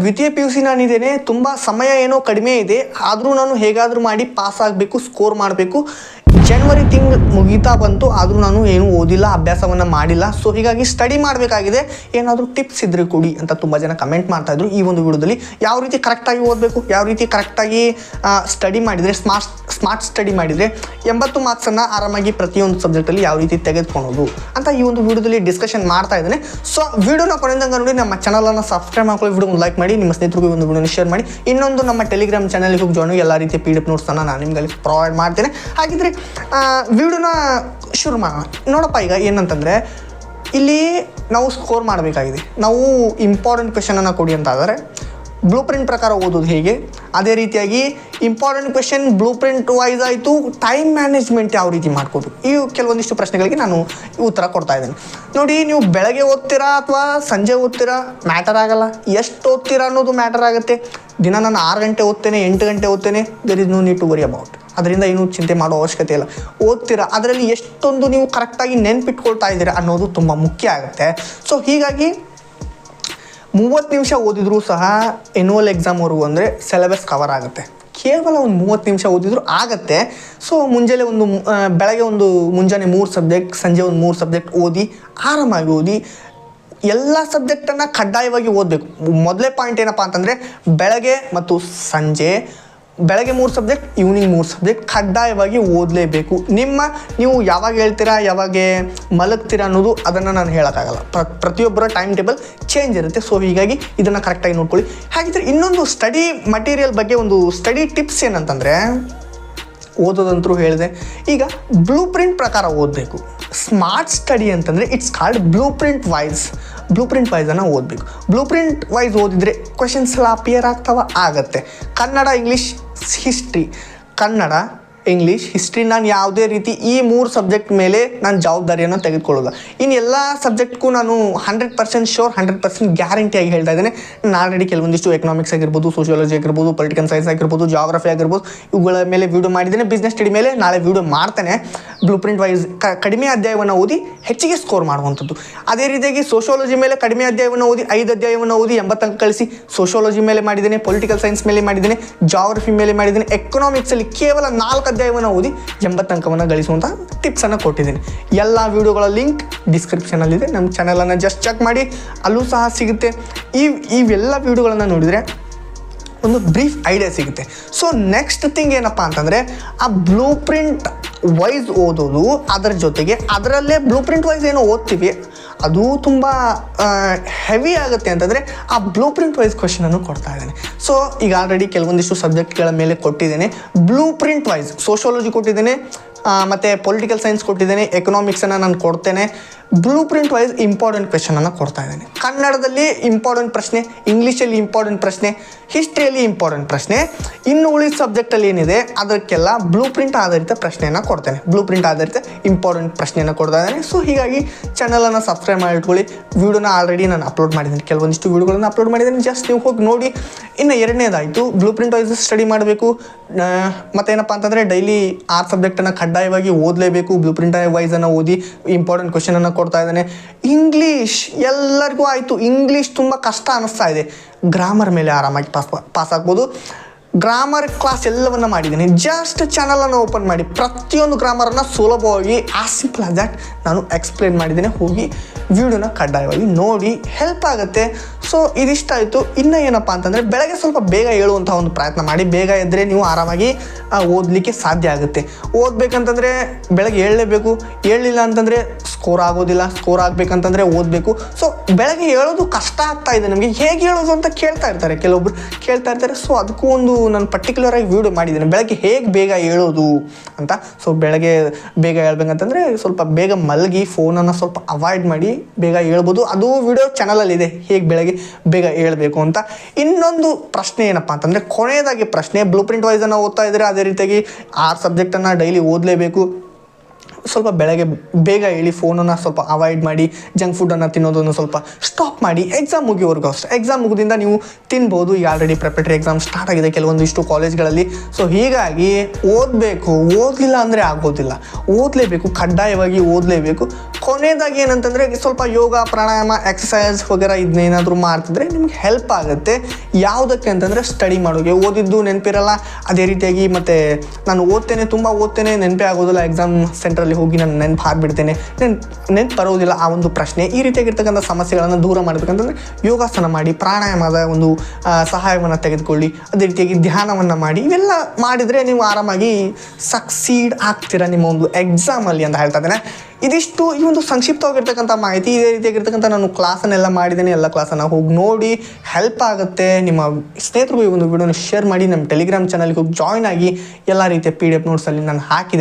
ದ್ವಿತೀಯ P U C ನಾನಿದ್ದೇನೆ ತುಂಬ ಸಮಯ ಏನೋ ಕಡಿಮೆ ಇದೆ, ಆದರೂ ನಾನು ಹೇಗಾದರೂ ಮಾಡಿ ಪಾಸ್ ಆಗಬೇಕು ಸ್ಕೋರ್ ಮಾಡಬೇಕು. ಜನವರಿ ತಿಂಗಳು ಮುಗೀತಾ ಬಂತು, ಆದರೂ ನಾನು ಏನು ಓದಿಲ್ಲ, ಅಭ್ಯಾಸವನ್ನು ಮಾಡಿಲ್ಲ. ಸೊ ಹೀಗಾಗಿ ಸ್ಟಡಿ ಮಾಡಬೇಕಾಗಿದೆ. ಏನಾದರೂ ಟಿಪ್ಸ್ ಇದ್ರೆ ಕೊಡಿ ಅಂತ ತುಂಬ ಜನ ಕಮೆಂಟ್ ಮಾಡ್ತಾ ಇದ್ರು ಈ ಒಂದು ವಿಡಿಯೋದಲ್ಲಿ. ಯಾವ ರೀತಿ ಕರೆಕ್ಟಾಗಿ ಓದಬೇಕು, ಯಾವ ರೀತಿ ಕರೆಕ್ಟಾಗಿ ಸ್ಟಡಿ ಮಾಡಿದರೆ ಸ್ಮಾರ್ಟ್ ಸ್ಮಾರ್ಟ್ ಸ್ಟಡಿ ಮಾಡಿದರೆ, ಎಂಬತ್ತು ಮಾರ್ಕ್ಸನ್ನು ಆರಾಮಾಗಿ ಪ್ರತಿಯೊಂದು ಸಬ್ಜೆಕ್ಟಲ್ಲಿ ಯಾವ ರೀತಿ ತೆಗೆದುಕೊಳ್ಳೋದು ಅಂತ ಈ ಒಂದು ವಿಡಿಯೋದಲ್ಲಿ ಡಿಸ್ಕಷನ್ ಮಾಡ್ತಾ ಇದ್ದೇನೆ. ಸೊ ವಿಡಿಯೋನ ಕೊನೆಯಿಂದ ನೋಡಿ, ನಮ್ಮ ಚಾನಲನ್ನು ಸಬ್ಸ್ಕ್ರೈಬ್ ಮಾಡ್ಕೊಳ್ಳಿ ವಿಡಿಯೋ ಲೈಕ್ ಮಾಡಿ, ನಿಮ್ಮ ಸ್ನೇಹಿತರಿಗೂ ಒಂದು ವಿಡಿಯೋನ ಶೇರ್ ಮಾಡಿ. ಇನ್ನೊಂದು ನಮ್ಮ ಟೆಲಿಗ್ರಾಮ್ ಚಾನಲ್ಗೆ ಹೋಗಿ ಎಲ್ಲ ರೀತಿಯ ಪಿ ಡಿ ಎಫ್ ನೋಟ್ಸನ್ನು ನಾನು ನಿಮಗೆ ಪ್ರೊವೈಡ್ ಮಾಡ್ತೇನೆ. ಹಾಗಿದ್ರೆ ವಿಡಿಯೋನ ಶುರು ಮಾಡೋಣ ನೋಡಪ್ಪ ಈಗ ಏನಂತಂದರೆ, ಇಲ್ಲಿ ನಾವು ಸ್ಕೋರ್ ಮಾಡಬೇಕಾಗಿದೆ. ನಾವು ಇಂಪಾರ್ಟೆಂಟ್ ಕ್ವೆಶನನ್ನು ಕೊಡಿ ಅಂತ ಆದರೆ ಬ್ಲೂ ಪ್ರಿಂಟ್ ಪ್ರಕಾರ ಓದೋದು ಹೇಗೆ? ಅದೇ ರೀತಿಯಾಗಿ important question blue print wise ಆಯಿತು ಟೈಮ್ ಮ್ಯಾನೇಜ್ಮೆಂಟ್ ಯಾವ ರೀತಿ ಮಾಡ್ಕೋದು ಈ ಕೆಲವೊಂದಿಷ್ಟು ಪ್ರಶ್ನೆಗಳಿಗೆ ನಾನು ಉತ್ತರ ಕೊಡ್ತಾ ಇದ್ದೇನೆ. ನೋಡಿ, ನೀವು ಬೆಳಗ್ಗೆ ಓದ್ತೀರಾ ಅಥವಾ ಸಂಜೆ ಓದ್ತೀರಾ? ಮ್ಯಾಟರ್ ಆಗಲ್ಲ. ಎಷ್ಟು ಓದ್ತೀರಾ ಅನ್ನೋದು ಮ್ಯಾಟರ್ ಆಗುತ್ತೆ. ದಿನ ನಾನು ಆರು ಗಂಟೆ ಓದ್ತೇನೆ, ಎಂಟು ಗಂಟೆ ಓದ್ತೇನೆ. There is no need to worry about ಅದರಿಂದ ಏನು ಚಿಂತೆ ಮಾಡೋ ಅವಶ್ಯಕತೆ ಇಲ್ಲ. ಓದ್ತೀರಾ? ಅದರಲ್ಲಿ ಎಷ್ಟೊಂದು ನೀವು ಕರೆಕ್ಟಾಗಿ ನೆನ್ಪಿಟ್ಕೊಳ್ತಾ ಇದ್ದೀರಾ ಅನ್ನೋದು ತುಂಬ ಮುಖ್ಯ ಆಗುತ್ತೆ. ಸೊ ಹೀಗಾಗಿ ಮೂವತ್ತು ನಿಮಿಷ ಓದಿದರೂ ಸಹ ಎನ್ಯುವಲ್ ಎಕ್ಸಾಮ್ವರೆಗೂ ಅಂದರೆ ಸಿಲೆಬಸ್ ಕವರ್ ಆಗುತ್ತೆ. ಕೇವಲ ಒಂದು ಮೂವತ್ತು ನಿಮಿಷ ಓದಿದ್ರು ಆಗತ್ತೆ. ಸೊ ಮುಂಜಾನೆ ಒಂದು ಬೆಳಗ್ಗೆ ಒಂದು ಮುಂಜಾನೆ ಮೂರು ಸಬ್ಜೆಕ್ಟ್ ಸಂಜೆ ಒಂದು ಮೂರು ಸಬ್ಜೆಕ್ಟ್ ಓದಿ, ಆರಾಮಾಗಿ ಓದಿ, ಎಲ್ಲ ಸಬ್ಜೆಕ್ಟನ್ನು ಕಡ್ಡಾಯವಾಗಿ ಓದಬೇಕು. ಮೊದಲೇ ಪಾಯಿಂಟ್ ಏನಪ್ಪ ಅಂತಂದರೆ ಬೆಳಗ್ಗೆ ಮತ್ತು ಸಂಜೆ ಬೆಳಗ್ಗೆ ಮೂರು ಸಬ್ಜೆಕ್ಟ್ ಈವ್ನಿಂಗ್ ಮೂರು ಸಬ್ಜೆಕ್ಟ್ ಕಡ್ಡಾಯವಾಗಿ ಓದಲೇಬೇಕು. ನಿಮ್ಮ, ನೀವು ಯಾವಾಗ ಹೇಳ್ತೀರಾ, ಯಾವಾಗ ಮಲಗ್ತೀರಾ ಅನ್ನೋದು ಅದನ್ನು ನಾನು ಹೇಳೋಕ್ಕಾಗಲ್ಲ. ಪ್ರ, ಪ್ರತಿಯೊಬ್ಬರ ಟೈಮ್ ಟೇಬಲ್ ಚೇಂಜ್ ಇರುತ್ತೆ. ಸೊ ಹೀಗಾಗಿ ಇದನ್ನು ಕರೆಕ್ಟಾಗಿ ನೋಡ್ಕೊಳ್ಳಿ. ಹಾಗಿದ್ರೆ ಇನ್ನೊಂದು ಸ್ಟಡಿ ಮಟೀರಿಯಲ್ ಬಗ್ಗೆ ಒಂದು ಸ್ಟಡಿ ಟಿಪ್ಸ್ ಏನಂತಂದರೆ, ಓದೋದಂತರೂ ಹೇಳಿದೆ. ಈಗ ಬ್ಲೂ ಪ್ರಿಂಟ್ ಪ್ರಕಾರ ಓದಬೇಕು. ಸ್ಮಾರ್ಟ್ ಸ್ಟಡಿ ಅಂತಂದರೆ it's called blue print wise blue print ವೈಸನ್ನು ಓದಬೇಕು. ಬ್ಲೂ ಪ್ರಿಂಟ್ ವೈಸ್ ಓದಿದರೆ ಕ್ವೆಶನ್ಸ್ ಎಲ್ಲ ಅಪಿಯರ್ ಆಗ್ತಾವ? ಆಗತ್ತೆ. Kannada English history Kannada English history ನಾನು ಯಾವುದೇ ರೀತಿ ಈ ಮೂರು ಸಬ್ಜೆಕ್ಟ್ ಮೇಲೆ ನಾನು ಜವಾಬ್ದಾರಿಯನ್ನು ತೆಗೆದುಕೊಳ್ಳೋಲ್ಲ. ಇನ್ನು ಎಲ್ಲ ಸಬ್ಜೆಕ್ಟ್ಗೂ ನಾನು hundred percent sure hundred percent ಗ್ಯಾರಂಟಿಯಾಗಿ ಹೇಳ್ತಾ ಇದ್ದೇನೆ. ನಾನು ಆಲ್ರೆಡಿ ಕೆಲವೊಂದಿಷ್ಟು ಎಕನಾಮಿಕ್ಸ್ ಆಗಿರ್ಬೋದು ಸೋಷಿಯಾಲಜಿ ಆಗಿರ್ಬೋದು ಪೊಲಿಟಿಕಲ್ ಸೈನ್ಸ್ ಆಗಿರ್ಬೋದು ಜಾಗ್ರಫಿ ಆಗಿರ್ಬೋದು, ಇವುಗಳ ಮೇಲೆ ವಿಡಿಯೋ ಮಾಡಿದ್ದೇನೆ. ಬಿಸ್ನೆಸ್ ಸ್ಟಡಿ ಮೇಲೆ ನಾಳೆ ವಿಡಿಯೋ ಮಾಡ್ತೇನೆ. ಬ್ಲೂ ಪ್ರಿಂಟ್ ವೈಸ್ ಕಡಿಮೆ ಅಧ್ಯಾಯವನ್ನು ಓದಿ ಹೆಚ್ಚಿಗೆ ಸ್ಕೋರ್ ಮಾಡುವಂಥದ್ದು. ಅದೇ ರೀತಿಯಾಗಿ ಸೋಷಿಯಾಲಜಿ ಮೇಲೆ ಕಡಿಮೆ ಅಧ್ಯಾಯವನ್ನು ಓದಿ ಐದು ಅಧ್ಯಾಯವನ್ನು ಓದಿ ಎಂಬತ್ತಂಕ ಕಳಿಸಿ ಸೋಷಿಯಾಲಜಿ ಮೇಲೆ ಮಾಡಿದ್ದೇನೆ ಪೊಲಿಟಿಕಲ್ ಸೈನ್ಸ್ ಮೇಲೆ ಮಾಡಿದ್ದೇನೆ ಜಾಗ್ರಫಿ ಮೇಲೆ ಮಾಡಿದ್ದೇನೆ ಎಕನಾಮಿಕ್ಸಲ್ಲಿ ಕೇವಲ ನಾಲ್ಕು ಅಧ್ಯಾಯವನ್ನು ಓದಿ ಎಂಬತ್ತಂಕವನ್ನು ಗಳಿಸುವಂಥ ಟಿಪ್ಸನ್ನು ಕೊಟ್ಟಿದ್ದೀನಿ. ಎಲ್ಲ ವಿಡಿಯೋಗಳ ಲಿಂಕ್ ಡಿಸ್ಕ್ರಿಪ್ಷನಲ್ಲಿದೆ ನಮ್ಮ ಚಾನಲನ್ನು ಜಸ್ಟ್ ಚೆಕ್ ಮಾಡಿ. ಅಲ್ಲೂ ಸಹ ಸಿಗುತ್ತೆ. ಈ ಇವೆಲ್ಲ ವಿಡಿಯೋಗಳನ್ನು ನೋಡಿದರೆ ಒಂದು ಬ್ರೀಫ್ ಐಡಿಯಾ ಸಿಗುತ್ತೆ. ಸೊ ನೆಕ್ಸ್ಟ್ ಥಿಂಗ್ ಏನಪ್ಪ ಅಂತಂದರೆ, ಆ ಬ್ಲೂ ಪ್ರಿಂಟ್ ವೈಸ್ ಓದೋದು, ಅದರ ಜೊತೆಗೆ ಅದರಲ್ಲೇ ಬ್ಲೂ ಪ್ರಿಂಟ್ ವೈಸ್ ಏನೋ ಓದ್ತೀವಿ. ಅದು ತುಂಬ ಹೆವಿ ಆಗುತ್ತೆ ಅಂತಂದರೆ ಆ ಬ್ಲೂ ಪ್ರಿಂಟ್ ವೈಸ್ ಕ್ವಶನನ್ನು ಕೊಡ್ತಾ ಇದ್ದೇನೆ. ಸೊ ಈಗ ಆಲ್ರೆಡಿ ಕೆಲವೊಂದಿಷ್ಟು ಸಬ್ಜೆಕ್ಟ್ಗಳ ಮೇಲೆ ಕೊಟ್ಟಿದ್ದೇನೆ. ಬ್ಲೂ ಪ್ರಿಂಟ್ ವೈಸ್ ಸೋಷಿಯಾಲಜಿ ಕೊಟ್ಟಿದ್ದೇನೆ ಮತ್ತು ಪೊಲಿಟಿಕಲ್ ಸೈನ್ಸ್ ಕೊಟ್ಟಿದ್ದೇನೆ ಎಕನಾಮಿಕ್ಸನ್ನು ನಾನು ಕೊಡ್ತೇನೆ. ಬ್ಲೂ ಪ್ರಿಂಟ್ ವೈಸ್ ಇಂಪಾರ್ಟೆಂಟ್ ಕ್ವೆಶನನ್ನು ಕೊಡ್ತಾ ಇದ್ದೇನೆ. ಕನ್ನಡದಲ್ಲಿ ಇಂಪಾರ್ಟೆಂಟ್ ಪ್ರಶ್ನೆ ಇಂಗ್ಲೀಷಲ್ಲಿ ಇಂಪಾರ್ಟೆಂಟ್ ಪ್ರಶ್ನೆ ಹಿಸ್ಟ್ರಿಯಲ್ಲಿ ಇಂಪಾರ್ಟೆಂಟ್ ಪ್ರಶ್ನೆ, ಇನ್ನು ಉಳಿದ ಸಬ್ಜೆಕ್ಟಲ್ಲಿ ಏನಿದೆ, ಅದಕ್ಕೆಲ್ಲ ಬ್ಲೂ ಪ್ರಿಂಟ್ ಆಧಾರಿತ ಪ್ರಶ್ನೆಯನ್ನು ಕೊಡ್ತೇನೆ. ಬ್ಲೂ ಪ್ರಿಂಟ್ ಆಧಾರಿತ ಇಂಪಾರ್ಟೆಂಟ್ ಪ್ರಶ್ನೆಯನ್ನು ಕೊಡ್ತಾ ಇದ್ದೇನೆ. ಸೊ ಹೀಗಾಗಿ ಚಾನಲನ್ನು ಸಬ್ಸ್ಕ್ರೈಬ್ ಮಾಡಿ ಇಟ್ಕೊಳ್ಳಿ. ವಿಡಿಯೋನ ಆಲ್ರೆಡಿ ನಾನು ಅಪ್ಲೋಡ್ ಮಾಡಿದ್ದೀನಿ. ಕೆಲವೊಂದಿಷ್ಟು ವಿಡಿಯೋಗಳನ್ನು ಅಪ್ಲೋಡ್ ಮಾಡಿದ್ದೀನಿ. ಜಸ್ಟ್ ನೀವು ಹೋಗಿ ನೋಡಿ. ಇನ್ನು ಎರಡನೇದಾಯಿತು. ಬ್ಲೂ ಪ್ರಿಂಟ್ ವೈಸ್ ಸ್ಟಡಿ ಮಾಡಬೇಕು ಮತ್ತೇನಪ್ಪ ಅಂತಂದರೆ ಡೈಲಿ ಆರು ಸಬ್ಜೆಕ್ಟನ್ನು ಕಡ್ಡಾಯವಾಗಿ ಓದಲೇಬೇಕು. ಬ್ಲೂ ಪ್ರಿಂಟ್ ವೈಸನ್ನು ಓದಿ ಇಂಪಾರ್ಟೆಂಟ್ ಕ್ವಶನನ್ನು ಕೊಡ್ತಾ ಇದ್ದಾನೆ. ಇಂಗ್ಲೀಷ್ ಎಲ್ಲರಿಗೂ ಆಯಿತು. ಇಂಗ್ಲೀಷ್ ತುಂಬ ಕಷ್ಟ ಅನ್ನಿಸ್ತಾ ಇದೆ. ಗ್ರಾಮರ್ ಮೇಲೆ ಆರಾಮಾಗಿ ಪಾಸ್ ಪಾಸ್ ಆಗ್ಬೋದು. ಗ್ರಾಮರ್ ಕ್ಲಾಸ್ ಎಲ್ಲವನ್ನು ಮಾಡಿದ್ದೀನಿ. ಜಸ್ಟ್ ಚಾನಲನ್ನು ಓಪನ್ ಮಾಡಿ. ಪ್ರತಿಯೊಂದು ಗ್ರಾಮರನ್ನು ಸುಲಭವಾಗಿ ಆಸ್ ಸಿಂಪಲ್ ಆಸ್ ದ್ಯಾಟ್ ನಾನು ಎಕ್ಸ್ಪ್ಲೇನ್ ಮಾಡಿದ್ದೇನೆ. ಹೋಗಿ ವಿಡಿಯೋನ ಕಡ್ಡಾಯವಾಗಿ ನೋಡಿ. ಹೆಲ್ಪ್ ಆಗುತ್ತೆ. ಸೊ ಇದಿಷ್ಟಾಯಿತು ಇನ್ನೂ ಏನಪ್ಪ ಅಂತಂದರೆ ಬೆಳಗ್ಗೆ ಸ್ವಲ್ಪ ಬೇಗ ಹೇಳುವಂಥ ಒಂದು ಪ್ರಯತ್ನ ಮಾಡಿ. ಬೇಗ ಎದ್ದರೆ ನೀವು ಆರಾಮಾಗಿ ಓದಲಿಕ್ಕೆ ಸಾಧ್ಯ ಆಗುತ್ತೆ. ಓದಬೇಕಂತಂದರೆ ಬೆಳಗ್ಗೆ ಹೇಳಲೇಬೇಕು ಹೇಳಲಿಲ್ಲ ಅಂತಂದರೆ ಸ್ಕೋರ್ ಆಗೋದಿಲ್ಲ. ಸ್ಕೋರ್ ಆಗಬೇಕಂತಂದರೆ ಓದಬೇಕು. ಸೊ ಬೆಳಗ್ಗೆ ಹೇಳೋದು ಕಷ್ಟ ಆಗ್ತಾ ಇದೆ ನಮಗೆ. ಹೇಗೆ ಹೇಳೋದು ಅಂತ ಕೇಳ್ತಾ ಇರ್ತಾರೆ. ಕೆಲವೊಬ್ರು ಕೇಳ್ತಾ ಇರ್ತಾರೆ. ಸೊ ಅದಕ್ಕೂ ಒಂದು ನಾನು ಪರ್ಟಿಕ್ಯುಲರ್ ಆಗಿ ವಿಡಿಯೋ ಮಾಡಿದ್ದೇನೆ. ಬೆಳಗ್ಗೆ ಹೇಗೆ ಬೇಗ ಹೇಳೋದು ಅಂತ. ಸೊ ಬೆಳಗ್ಗೆ ಬೇಗ ಹೇಳ್ಬೇಕಂತಂದರೆ ಸ್ವಲ್ಪ ಬೇಗ ಮಲಗಿ ಫೋನನ್ನು ಸ್ವಲ್ಪ ಅವಾಯ್ಡ್ ಮಾಡಿ ಬೇಗ ಹೇಳ್ಬೋದು ಅದು ವಿಡಿಯೋ ಚಾನಲಲ್ಲಿದೆ ಹೇಗೆ ಬೆಳಗ್ಗೆ ಬೇಗ ಹೇಳ್ಬೇಕು ಅಂತ. ಇನ್ನೊಂದು ಪ್ರಶ್ನೆ ಏನಪ್ಪ ಅಂತಂದರೆ, ಕೊನೆಯದಾಗಿ ಪ್ರಶ್ನೆ ಬ್ಲೂ ಪ್ರಿಂಟ್ ವೈಸನ್ನು ಓದ್ತಾ ಇದ್ರೆ ಅದೇ ರೀತಿಯಾಗಿ ಆರು ಸಬ್ಜೆಕ್ಟನ್ನು ಡೈಲಿ ಓದಲೇಬೇಕು. ಸ್ವಲ್ಪ ಬೆಳಗ್ಗೆ ಬೇಗ ಹೇಳಿ ಫೋನನ್ನು ಸ್ವಲ್ಪ ಅವಾಯ್ಡ್ ಮಾಡಿ ಜಂಕ್ ಫುಡ್ಡನ್ನು ತಿನ್ನೋದನ್ನು ಸ್ವಲ್ಪ ಸ್ಟಾಪ್ ಮಾಡಿ ಎಕ್ಸಾಮ್ ಮುಗಿಯೋವರೆಗೂ ಅಷ್ಟೇ. ಎಕ್ಸಾಮ್ ಮುಗಿದಿಂದ ನೀವು ತಿನ್ಬೋದು. ಈಗ ಆಲ್ರೆಡಿ ಪ್ರಿಪರೇಟರಿ ಎಕ್ಸಾಮ್ ಸ್ಟಾರ್ಟ್ ಆಗಿದೆ ಕೆಲವೊಂದಿಷ್ಟು ಕಾಲೇಜ್ಗಳಲ್ಲಿ ಸೊ ಹೀಗಾಗಿ ಓದಬೇಕು. ಓದಲಿಲ್ಲ ಅಂದರೆ ಆಗೋದಿಲ್ಲ. ಓದಲೇಬೇಕು, ಕಡ್ಡಾಯವಾಗಿ ಓದಲೇಬೇಕು. ಕೊನೆಯದಾಗಿ ಏನಂತಂದರೆ, ಸ್ವಲ್ಪ ಯೋಗ, ಪ್ರಾಣಾಯಾಮ ಎಕ್ಸಸೈಸ್ ವಗೇರಾ ಇದನ್ನೇನಾದರೂ ಮಾಡ್ತಿದ್ರೆ ನಿಮ್ಗೆ ಹೆಲ್ಪ್ ಆಗುತ್ತೆ. ಯಾವುದಕ್ಕೆ ಅಂತಂದರೆ ಸ್ಟಡಿ ಮಾಡೋಕೆ. ಓದಿದ್ದು ನೆನಪಿರಲ್ಲ. ಅದೇ ರೀತಿಯಾಗಿ ಮತ್ತು ನಾನು ಓದ್ತೇನೆ, ತುಂಬ ಓದ್ತೇನೆ, ನೆನಪೇ ಆಗೋದಿಲ್ಲ. ಎಕ್ಸಾಮ್ ಸೆಂಟ್ರಲ್ಲಿ ಹೋಗಿ ನಾನು ನೆನಪು ಆಗಿಬಿಡ್ತೇನೆ ನೆನ್ ನೆನಪು ಬರೋದಿಲ್ಲ ಆ ಒಂದು ಪ್ರಶ್ನೆ. ಈ ರೀತಿಯಾಗಿರ್ತಕ್ಕಂಥ ಸಮಸ್ಯೆಗಳನ್ನು ದೂರ ಮಾಡಬೇಕಂತಂದರೆ ಯೋಗಾಸನ ಮಾಡಿ, ಪ್ರಾಣಾಯಾಮದ ಒಂದು ಸಹಾಯವನ್ನು ತೆಗೆದುಕೊಳ್ಳಿ, ಅದೇ ರೀತಿಯಾಗಿ ಧ್ಯಾನವನ್ನು ಮಾಡಿ, ಇವೆಲ್ಲ ಮಾಡಿದರೆ ನೀವು ಆರಾಮಾಗಿ ಸಕ್ಸೀಡ್ ಆಗ್ತೀರಾ ನಿಮ್ಮ ಒಂದು ಎಕ್ಸಾಮಲ್ಲಿ ಅಂತ ಹೇಳ್ತಾ ಇದ್ದೇನೆ. ಇದಿಷ್ಟು ಈ ಒಂದು ಸಂಕ್ಷಿಪ್ತವಾಗಿರ್ತಕ್ಕಂಥ ಮಾಹಿತಿ. ಇದೇ ರೀತಿಯಾಗಿರ್ತಕ್ಕಂಥ ನಾನು ಕ್ಲಾಸನ್ನೆಲ್ಲ ಮಾಡಿದ್ದೇನೆ. ಎಲ್ಲ ಕ್ಲಾಸನ್ನು ಹೋಗಿ ನೋಡಿ ಹೆಲ್ಪ್ ಆಗುತ್ತೆ. ನಿಮ್ಮ ಸ್ನೇಹಿತರಿಗೂ ಈ ಒಂದು ವಿಡಿಯೋನ ಶೇರ್ ಮಾಡಿ. ನಮ್ಮ ಟೆಲಿಗ್ರಾಮ್ ಚಾನಲ್ಗೆ ಹೋಗಿ ಜಾಯ್ನ್ ಆಗಿ ಎಲ್ಲ ರೀತಿಯ ಪಿ ಡಿ ಎಫ್ ನೋಟ್ಸಲ್ಲಿ ನಾನು ಹಾಕಿದೆ.